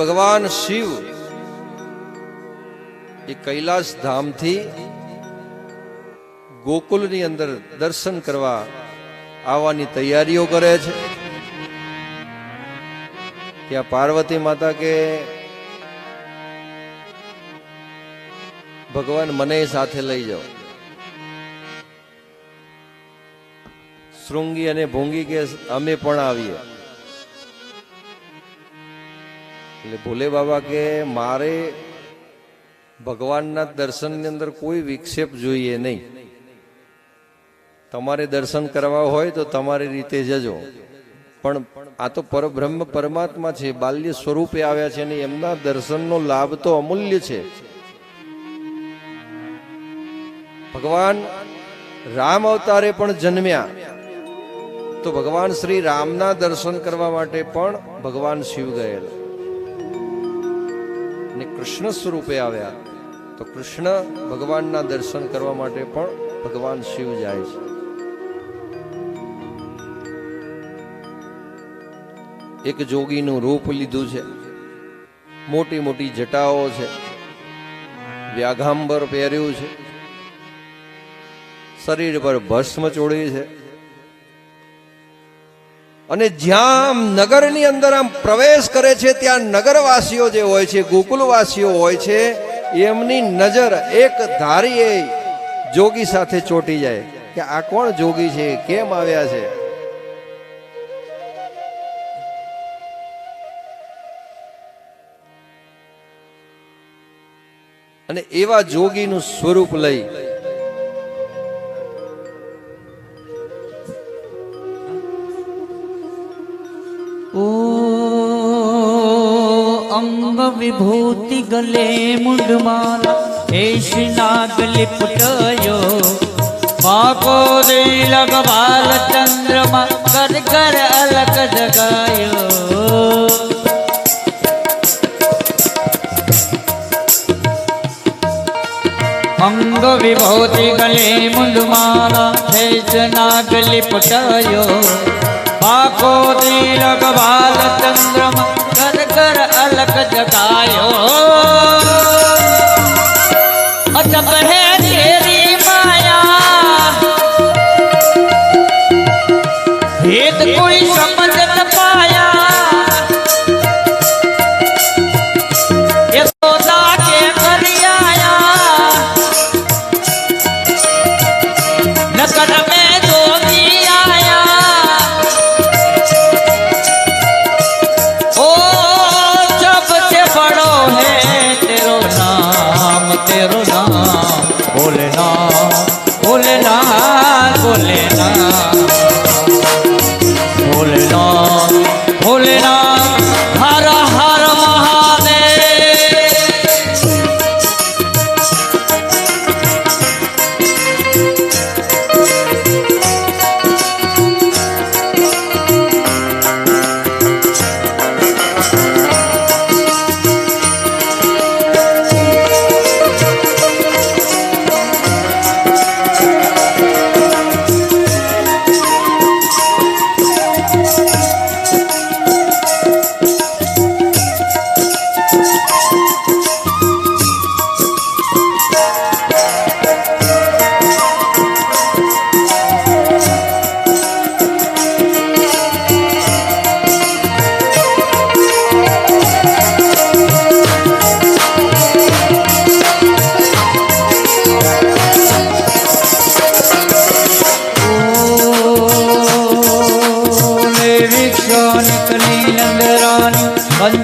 ભગવાન શિવ એ કૈલાસ ધામથી ગોકુલની અંદર દર્શન કરવા આવવાની તૈયારીઓ કરે છે. ત્યાં પાર્વતી માતા કે ભગવાન મને સાથે લઈ જાઓ. શૃંગી અને ભોંગી કે અમે પણ આવીએ. એટલે ભોલે બાબા કે મારે ભગવાનના દર્શનની અંદર કોઈ વિક્ષેપ જોઈએ નહીં. તમારે દર્શન કરવા હોય તો તમારી રીતે જજો. પણ આ તો પરબ્રહ્મ પરમાત્મા છે, બાલ્ય સ્વરૂપે આવ્યા છે અને એમના દર્શનનો લાભ તો અમૂલ્ય છે. ભગવાન રામ અવતારે પણ જન્મ્યા. તો ભગવાન શ્રી રામના દર્શન કરવા માટે પણ ભગવાન શિવ ગયેલા. અને કૃષ્ણ સ્વરૂપે આવ્યા. તો કૃષ્ણ ભગવાનના દર્શન કરવા માટે પણ ભગવાન શિવ જાય છે. એક જોગીનું રૂપ લીધું છે. મોટી મોટી જટાઓ છે. વ્યાઘાંબર પહેર્યું છે. શરીર પર ભસ્મ ચોળી છે. અને જ્યાં નગરની અંદર આમ પ્રવેશ કરે છે, ત્યાં નગરવાસીઓ જે હોય છે, ગોકુલવાસીઓ હોય છે, એમની નજર એક ધારી એ જોગી સાથે ચોટી જાય કે આ કોણ જોગી છે, કેમ આવ્યા છે? અને એવા જોગીનું સ્વરૂપ લઈ ઓ અંગ વિભૂતિ ગલે મુંડમાલા એશ નાગ લિપટયો પાકો રે લગવાલ ચંદ્રમા કર કર અલક જગાયો. અંગ વિભૂતિ ગલે મુંડમાલા એશ નાગ લિપટયો પાકો તિલક બાલ ચંદ્રમ કર કર અલક જગાયો. અજબ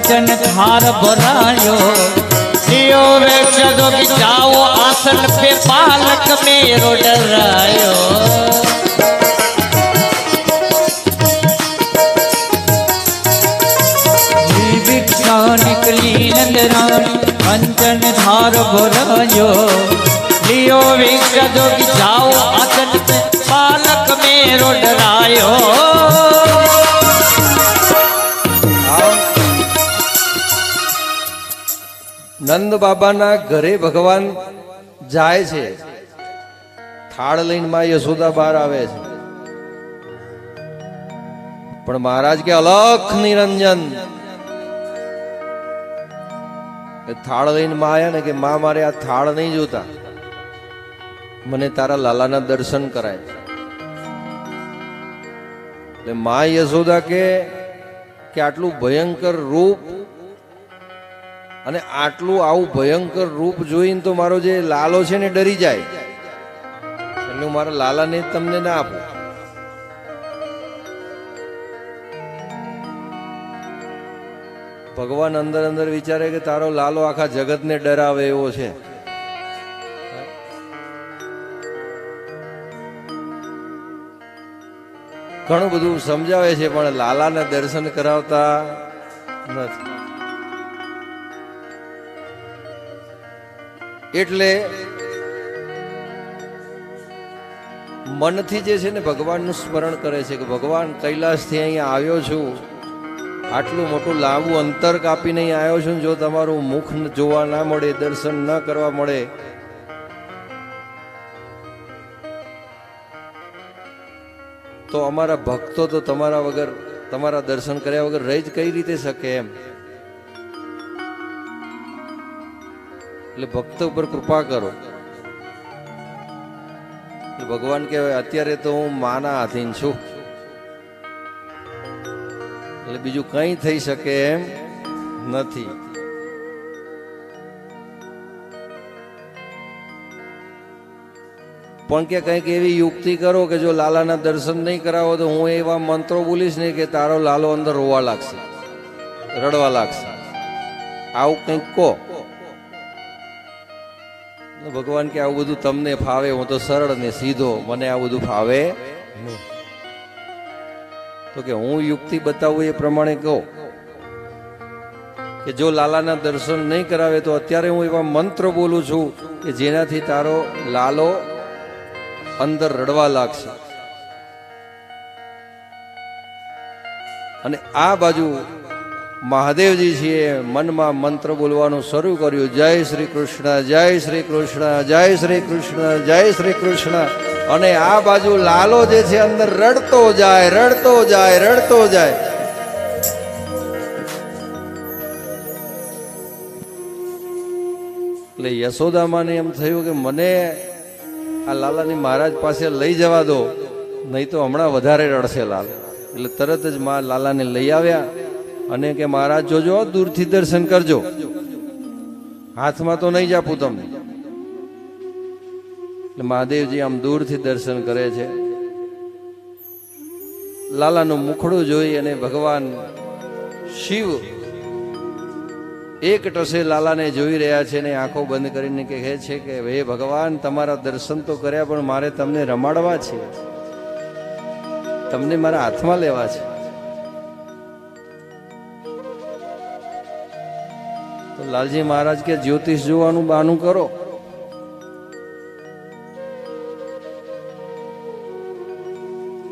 કંચન થાર ભરાયો દિયો વેક્ષ જોગી જાઓ આસન पे પાલક મેરો ડરાયો ભિક્ષા નીકળી નંદરાણી કંચન થાર ભરાયો લિયો વિક્ષ જોગી જાઓ આસન पे પાલક મેરો ડરાયો નંદ બાબાના ઘરે ભગવાન જાય છે. થાળ લઈને માં યશોદા બહાર આવે છે. પણ મહારાજ કે અલખ નિરંજન. થાળ લઈને માં આવ્યા ને કે માં મારે આ થાળ નહીં જોતા. મને તારા લાલાના દર્શન કરાય. એટલે મા યશોદા કે આટલું ભયંકર રૂપ અને આટલું આવું ભયંકર રૂપ જોઈને તો મારો જે લાલો છે ને ડરી જાય. એટલે હું મારા લાલાને તમને ના આપું. ભગવાન અંદર અંદર વિચારે કે તારો લાલો આખા જગતને ડરાવે એવો છે. ઘણું બધું સમજાવે છે, પણ લાલાને દર્શન કરાવતા નથી. એટલે મનથી જે છે ને ભગવાનનું સ્મરણ કરે છે કે ભગવાન કૈલાસથી અહીંયા આવ્યો છું, આટલું મોટું લાંબુ અંતર કાપીને અહીં આવ્યો છું જો તમારું મુખ જોવા ના મળે, દર્શન ન કરવા મળે, તો અમારા ભક્તો તો તમારા વગર, તમારા દર્શન કર્યા વગર રહી જ કઈ રીતે શકે એમ? એટલે ભક્ત ઉપર કૃપા કરો. ભગવાન કહેવાય, અત્યારે તો હું માના આધીન છું. એટલે બીજું કંઈ થઈ શકે એમ નથી. પણ કે કંઈક એવી યુક્તિ કરો કે જો લાલાના દર્શન નહીં કરાવો તો હું એવા મંત્રો બોલીશ નહીં કે તારો લાલો અંદર રોવા લાગશે, રડવા લાગશે. આવું કંઈક કહો. ભગવાન કે આવું બધું તમને ફાવે, હું તો સરળ ને સીધો મને આ બધું ફાવે તો કે હું યુક્તિ બતાવું એ પ્રમાણે કહો. કે જો લાલાના દર્શન નહીં કરાવે તો અત્યારે હું એવા મંત્ર બોલું છું કે જેનાથી તારો લાલો અંદર રડવા લાગશે. અને આ બાજુ મહાદેવજી છીએ, મનમાં મંત્ર બોલવાનું શરૂ કર્યું. જય શ્રી કૃષ્ણ, જય શ્રી કૃષ્ણ, જય શ્રી કૃષ્ણ, જય શ્રી કૃષ્ણ. અને આ બાજુ લાલો જે છે અંદર રડતો જાય રડતો જાય રડતો જાય. એટલે યશોદામાને એમ થયું કે મને આ લાલાની મહારાજ પાસે લઈ જવા દો, નહીં તો હમણાં વધારે રડશે લાલ. એટલે તરત જ મા લાલાને લઈ આવ્યા. અને કે મહારાજ જોજો, દૂરથી દર્શન કરજો. હાથમાં તો નહીં જ આપું તમને. એટલે મહાદેવજી આમ દૂરથી દર્શન કરે છે. લાલાનું મુખડું જોઈ અને ભગવાન શિવ એક ટસે લાલાને જોઈ રહ્યા છે ને આંખો બંધ કરીને કહે છે કે, હે ભગવાન, તમારા દર્શન તો કર્યા, પણ મારે તમને રમાડવા છે. તમને મારા હાથમાં લેવા છે. લાલજી મહારાજ કે, જ્યોતિષ જોવાનું બાનું કરો.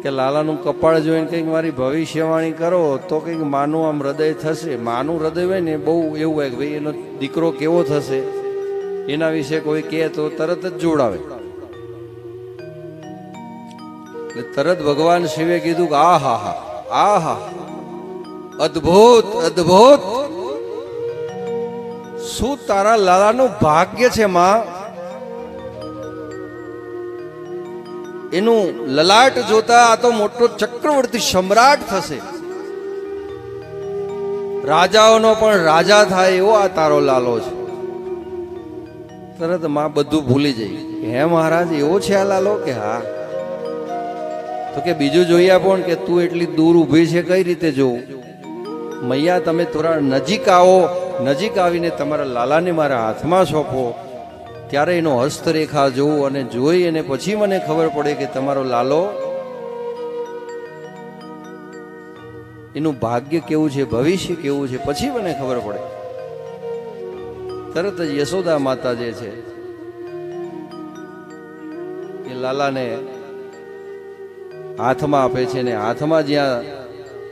કે લાલાનું કપાળ જોઈને કંઈક મારી ભવિષ્યવાણી કરો, તો કંઈક માનું આમ હૃદય થશે. માનું હૃદય હોય ને, બહુ એવું હોય કે ભાઈ એનો દીકરો કેવો થશે, એના વિશે કોઈ કહે તો તરત જ જોડાવે. એટલે તરત ભગવાન શિવે કીધું કે આ હા હા આ હા અદ્ભુત અદ્ભુત. શું તારા લાલાનું ભાગ્ય છે, માં? એનું લલાટ જોતા આ તો મોટો ચક્રવર્તી સમ્રાટ થશે. રાજાઓનો પણ રાજા થાય એવો આ તારો લાલો છે. તરતમાં બધું ભૂલી જઈ. હે મહારાજ, એવો છે આ લાલો કે હા? તો કે બીજું જોઈ આપો કે તું એટલી દૂર ઊભી છે, કઈ રીતે જોઉં? મૈયા, તમે થોડા નજીક આવો. નજીક આવીને તમારા લાલાને મારા હાથમાં સોંપો, ત્યારે એનો હસ્તરેખા જોઉં અને જોઈ અને પછી મને ખબર પડે કે તમારો લાલો, એનું ભાગ્ય કેવું છે, ભવિષ્ય કેવું છે, પછી મને ખબર પડે. તરત જ યશોદા માતા જે છે, એ લાલાને હાથમાં આપે છે ને હાથમાં જ્યાં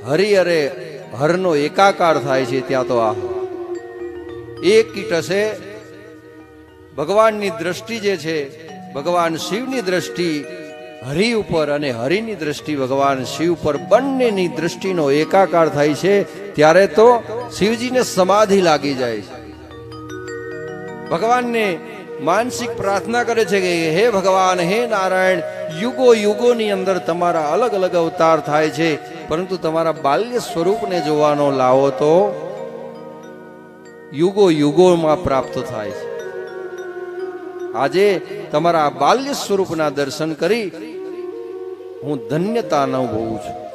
હરિ અરે હરનો એકાકાર થાય છે, ત્યાં તો આ એક હશે. ભગવાનની દ્રષ્ટિ જે છે, ભગવાન શિવની દ્રષ્ટિ, હરિ ઉપર અને હરિની દ્રષ્ટિ, ભગવાન શિવ પર બંનેની દ્રષ્ટિનો એકાકાર થાય છે, ત્યારે તો શિવજીને સમાધિ લાગી જાય છે. ભગવાનને માનસિક પ્રાર્થના કરે છે કે હે ભગવાન, હે નારાયણ, યુગો યુગોની અંદર તમારા અલગ અલગ અવતાર થાય છે, પરંતુ તમારા બાલ્ય સ્વરૂપને જોવાનો લાવો તો યુગો યુગોમાં પ્રાપ્ત થાય છે. આજે તમારા બાલ્ય સ્વરૂપના દર્શન કરી હું ધન્યતા અનુભવું છું.